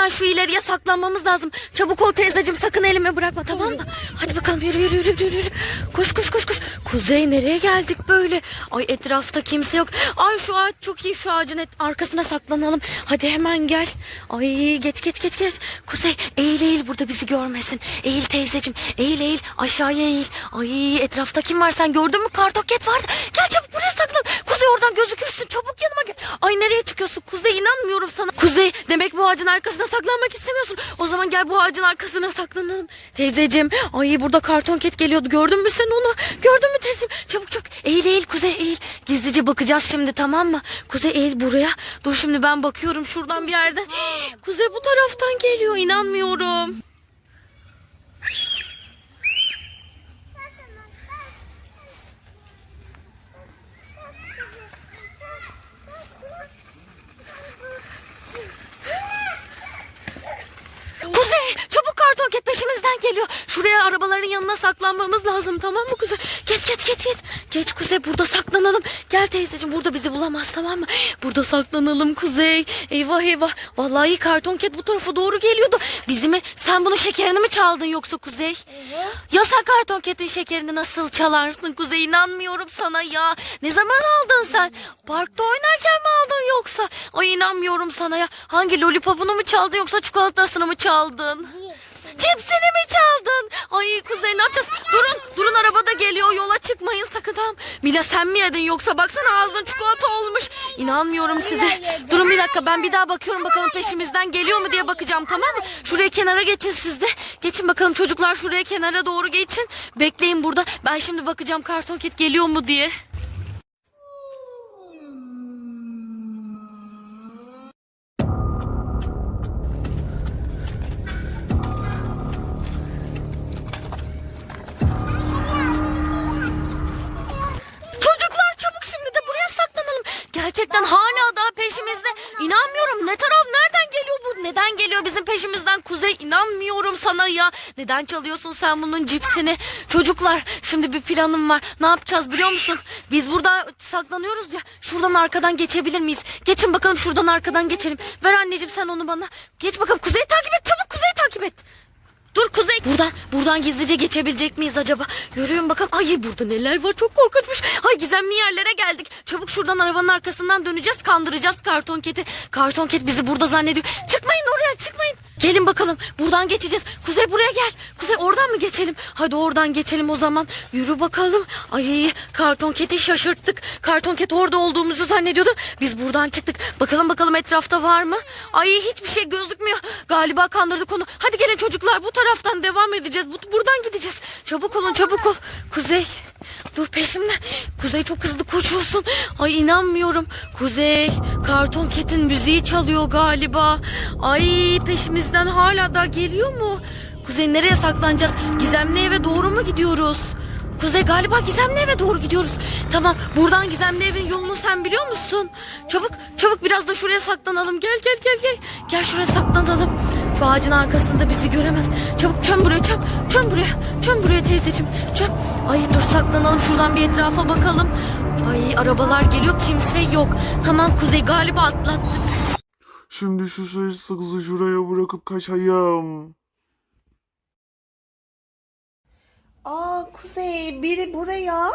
Hemen şu ileriye saklanmamız lazım. Çabuk ol teyzeciğim sakın elimi bırakma tamam mı? Hadi bakalım yürü yürü yürü yürü. Koş koş koş koş. Kuzey nereye geldik böyle? Ay etrafta kimse yok. Ay şu ağaç çok iyi şu ağacın et- arkasına saklanalım. Hadi hemen gel. Ay geç geç geç geç. Kuzey eğil eğil burada bizi görmesin. Eğil teyzeciğim eğil eğil aşağıya eğil. Ay etrafta kim var sen gördün mü? Kartoket vardı. Gel çabuk oradan gözükürsün. Çabuk yanıma gel. Ay nereye çıkıyorsun? Kuzey inanmıyorum sana. Kuzey demek bu ağacın arkasına saklanmak istemiyorsun. O zaman gel bu ağacın arkasına saklanalım. Teyzeciğim ay burada karton ket geliyordu. Gördün mü sen onu? Gördün mü teyzeciğim? Çabuk çabuk eğil eğil Kuzey eğil. Gizlice bakacağız şimdi tamam mı? Kuzey eğil buraya. Dur şimdi ben bakıyorum şuradan bir yerden. Kuzey bu taraftan geliyor. İnanmıyorum. Kuzey çabuk karton ket peşimizden geliyor. Şuraya arabaların yanına saklanmamız lazım tamam mı Kuzey? Geç geç geç geç. Geç Kuzey burada saklanalım. Gel teyzeciğim burada bizi bulamaz tamam mı? Burada saklanalım Kuzey. Eyvah eyvah. Vallahi karton ket bu tarafa doğru geliyordu. Bizi mi? Sen bunun şekerini mi çaldın yoksa Kuzey? Ya sen karton ketin şekerini nasıl çalarsın Kuzey? İnanmıyorum sana ya. Ne zaman aldın sen? Parkta oynarken mi aldın yoksa? Ay inanmıyorum sana ya. Hangi lollipopunu mu çaldın yoksa çikolatasını mı çaldın? Cipsini mi çaldın? Ay Kuzey ne yapacağız? Durun, durun arabada geliyor. Yola çıkmayın sakın tamam. Mila sen mi yedin yoksa baksana ağzın çikolata olmuş. İnanmıyorum size. Durun bir dakika ben bir daha bakıyorum bakalım peşimizden geliyor mu diye bakacağım tamam mı? Şuraya kenara geçin siz de. Geçin bakalım çocuklar şuraya kenara doğru geçin. Bekleyin burada. Ben şimdi bakacağım karton ket geliyor mu diye. Neden çalıyorsun sen bunun cipsini? Çocuklar şimdi bir planım var. Ne yapacağız biliyor musun? Biz burada saklanıyoruz ya. Şuradan arkadan geçebilir miyiz? Geçin bakalım şuradan arkadan geçelim. Ver anneciğim sen onu bana. Geç bakalım Kuzey'i takip et. Çabuk Kuzey'i takip et. Dur Kuzey. Buradan buradan gizlice geçebilecek miyiz acaba? Yürüyün bakalım. Ay burada neler var çok korkunçmuş. Ay gizemli yerlere geldik. Çabuk şuradan arabanın arkasından döneceğiz. Kandıracağız karton keti. Karton ket bizi burada zannediyor. Çıkmayın oraya çıkmayın. Gelin bakalım. Buradan geçeceğiz. Kuzey buraya gel. Kuzey oradan mı geçelim? Hadi oradan geçelim o zaman. Yürü bakalım. Ay karton keti şaşırttık. Karton ket orada olduğumuzu zannediyordu. Biz buradan çıktık. Bakalım bakalım etrafta var mı? Ay hiçbir şey gözükmüyor. Galiba kandırdık onu. Hadi gelin çocuklar bu taraftan devam edeceğiz. Bu, buradan gideceğiz. Çabuk olun çabuk ol. Kuzey dur peşimden. Kuzey çok hızlı koşuyorsun. Ay inanmıyorum. Kuzey karton ketin müziği çalıyor galiba. Ay peşimizden hala da geliyor mu? Kuzey nereye saklanacağız? Gizemli eve doğru mu gidiyoruz? Kuzey galiba Gizemli eve doğru gidiyoruz. Tamam buradan Gizemli evin yolunu sen biliyor musun? Çabuk çabuk biraz da şuraya saklanalım. Gel gel gel gel. Gel şuraya saklanalım. Şu ağacın arkasında bizi göremez. Çabuk çön buraya çön. Çön buraya. Çön buraya teyzeciğim. Çön. Ay dur saklanalım şuradan bir etrafa bakalım. Ay arabalar geliyor kimse yok. Tamam Kuzey galiba atlattık. Şimdi şu sayısı kızı şuraya bırakıp kaçayım. Aa Kuzey biri buraya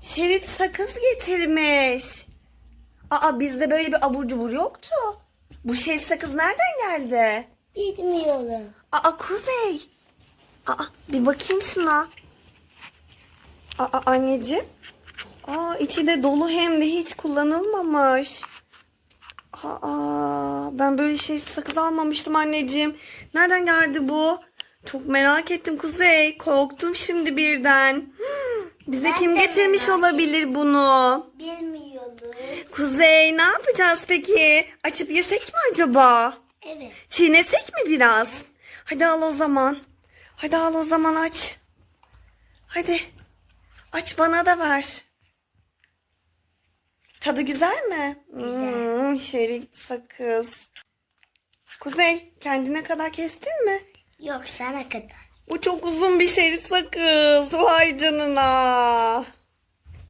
şerit sakız getirmiş. Aa bizde böyle bir abur cubur yoktu. Bu şerit sakız nereden geldi? Bilmiyorum. Aa Kuzey. Aa bir bakayım şuna. Aa anneciğim. Aa içi de dolu hem de hiç kullanılmamış. Aa ben böyle şerit sakız almamıştım anneciğim. Nereden geldi bu? Çok merak ettim Kuzey. Korktum şimdi birden. Hmm, Bize Ben kim getirmiş olabilir bunu? Bilmiyorum. Kuzey ne yapacağız peki? Açıp yesek mi acaba? Evet. Çiğnesek mi biraz? Hadi al o zaman. Hadi al o zaman aç. Hadi. Aç bana da ver. Tadı güzel mi? Güzel. Hmm, şerit sakız. Kuzey kendine kadar kestin mi? Yok sana kadar. Bu çok uzun bir şerit sakız. Vay canına.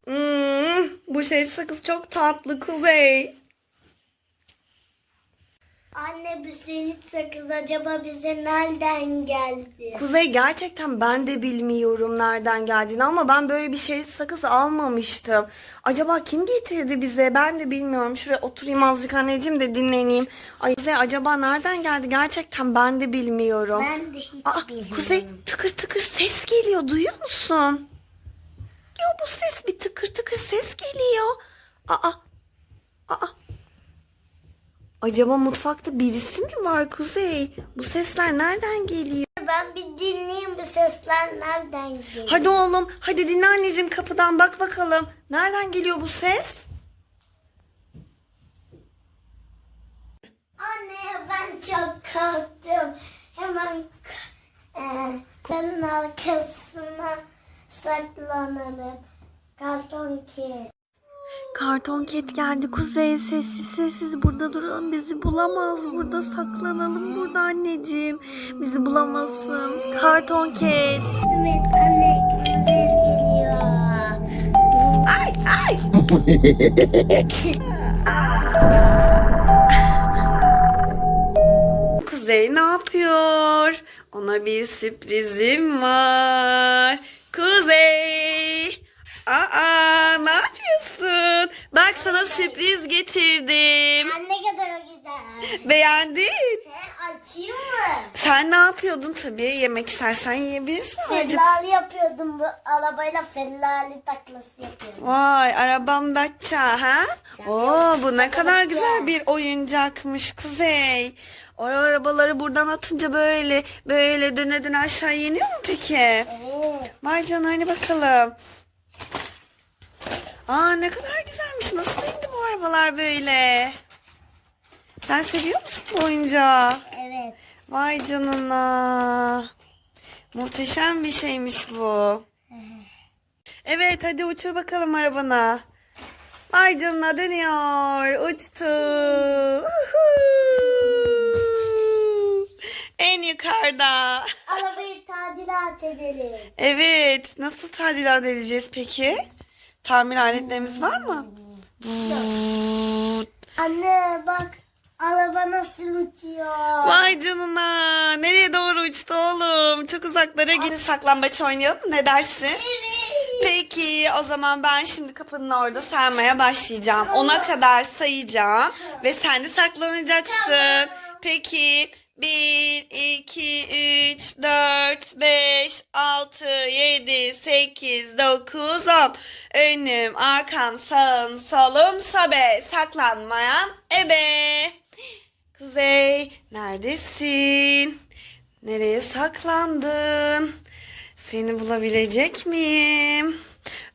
Hmm, bu şerit sakız çok tatlı Kuzey. Anne bu senin sakız acaba bize nereden geldi? Kuzey gerçekten ben de bilmiyorum nereden geldiğini ama ben böyle bir şerit sakız almamıştım. Acaba kim getirdi bize? Ben de bilmiyorum. Şuraya oturayım azıcık anneciğim de dinleneyim. Ay Kuzey acaba nereden geldi? Gerçekten ben de bilmiyorum. Ben de hiç Aa, bilmiyorum. Kuzey tıkır tıkır ses geliyor. Duyuyor musun? Ya bu ses bir tıkır tıkır ses geliyor. Aa. Aa. Acaba mutfakta birisi mi var Kuzey? Bu sesler nereden geliyor? Ben bir dinleyeyim bu sesler nereden geliyor? Hadi oğlum, hadi dinle anneciğim kapıdan bak bakalım. Nereden geliyor bu ses? Anne ben çok korktum. Hemen e, arkasına saklanırım. Karton ki. Karton ket geldi Kuzey. Sessiz sessiz burada duralım. Bizi bulamaz. Burada saklanalım burada anneciğim. Bizi bulamasın. Karton ket. Evet anne ses geliyor. Ay ay. Kuzey ne yapıyor? Ona bir sürprizim var. Kuzey. Aa ne yapıyorsun? Bak sana sürpriz getirdim. Anne kadar güzel. Beğendin? He açayım mı? Sen ne yapıyordun tabii? Yemek istersen yiyebilirsin. Fellali yapıyordum bu arabayla fellali taklası yapıyordum. Vay arabam Dacia ha? Sen Oo bu ne kadar güzel bir oyuncakmış Kuzey. O arabaları buradan atınca böyle böyle döne döne aşağı iniyor mu peki? Evet. Vay canına hani bakalım. Aa ne kadar güzelmiş. Nasıl indi bu arabalar böyle? Sen seviyor musun bu oyuncağı? Evet. Vay canına. Muhteşem bir şeymiş bu. Evet hadi uçur bakalım arabana. Vay canına dönüyor. Uçtu. En yukarıda. Arabayı tadilat edelim. Evet. Nasıl tadilat edeceğiz peki? Tamir aletlerimiz var mı? Anne bak araba nasıl uçuyor. Vay canına. Nereye doğru uçtu oğlum? Çok uzaklara gidin saklambaç oynayalım? Ne dersin? Peki o zaman ben şimdi kapının orada saymaya başlayacağım. Ona kadar sayacağım ve sen de saklanacaksın. Peki 1, 2, 3, 4, 5, 6, 7, 8, 9, 10. Önüm, arkam, sağım, solum, sobe. Saklanmayan ebe. Kuzey neredesin? Nereye saklandın? Seni bulabilecek miyim?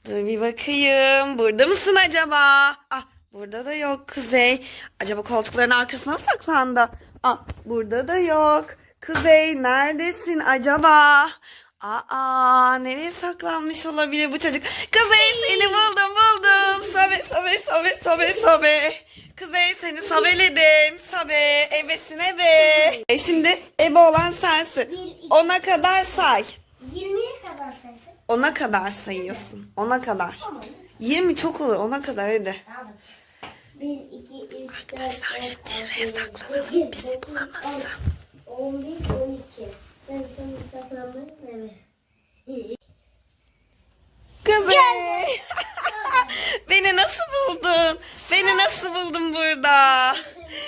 Dur bir bakayım. Burada mısın acaba? Ah burada da yok Kuzey. Acaba koltukların arkasına saklandı? Ah burada da yok. Kuzey neredesin acaba? Aa nereye saklanmış olabilir bu çocuk? Kuzey seni buldum buldum. Sobe sobe sobe sobe sobe. Kuzey seni sobeledim. Sobe ebesin ebe. E şimdi ebe olan sensin. Ona kadar say. 20'ye kadar sayısın. Ona kadar sayıyorsun. Ona kadar. Tamam. 20 çok olur. Ona kadar hadi. Tamam. 1, 2, 3, 4, 5, Arkadaşlar, 6, şimdi 7, şuraya 8, saklanalım, bizi bulamazsın. 11, 12. Sen sen saklanmayın evet. Kuzey. Beni nasıl buldun? Beni nasıl buldun burada?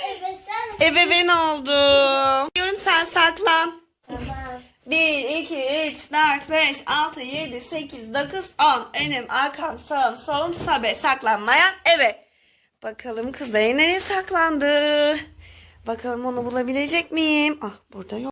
Evet sen. Ebe ben oldum. Diyorum sen saklan. Tamam. 1, 2, 3, 4, 5, 6, 7, 8, 9, 10. Önüm, arkam, sağım, solum, sobe. Saklanmayan eve. Bakalım Kuzey nereye saklandı? Bakalım onu bulabilecek miyim? Ah burada yok.